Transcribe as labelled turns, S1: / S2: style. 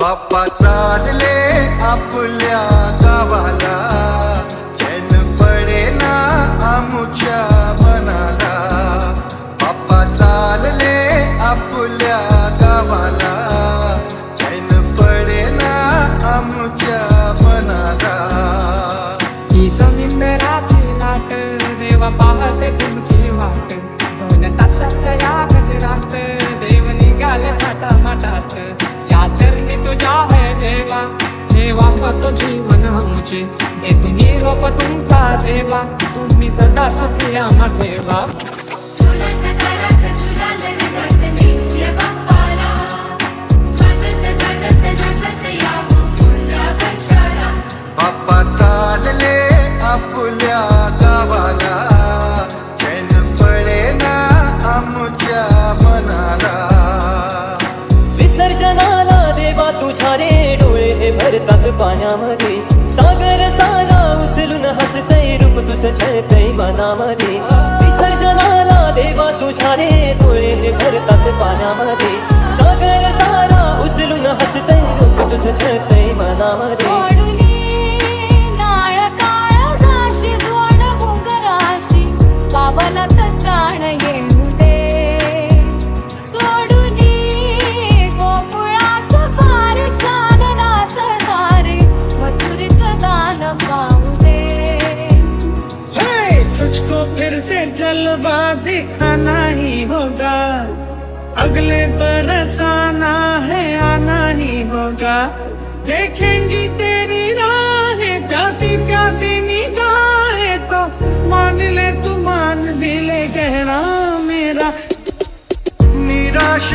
S1: बाप्पा चालले आपल्या गावाला. चैन पडेना आमुच्या मनाला. बाप्पा चालले आपल्या गावाला. चैन पडेना आमुच्या मनाला.
S2: ही समिंदराची लाट देवा पाहते तुमची वाट. दोन तासाच्या या गजरात देव निघाल्या माटा माटात तो जीवन आमचे. हे तुम्ही रोप तुमचा देवा. तुम्ही सदा सुखी आम्हा ठेवा
S1: बाप्पा चालले
S3: पाण्यामध्ये. सागर सारा उचलून हसतय रूप तुझं छळतय मनामध्ये. विसर्जनाला देवा तुझ्या रे डोळे भरतात पाण्यामध्ये. सागर सारा उचलून हसतय रूप तुझं छळतय मनामध्ये.
S4: जलवा दिखाना ही होगा। अगले बरस आना है, आना ही होगा। देखेंगी तेरी राह, प्यासी प्यासी निगाहें तो। मान ले तू, मान भी ले, गहरा मेरा।
S1: निराश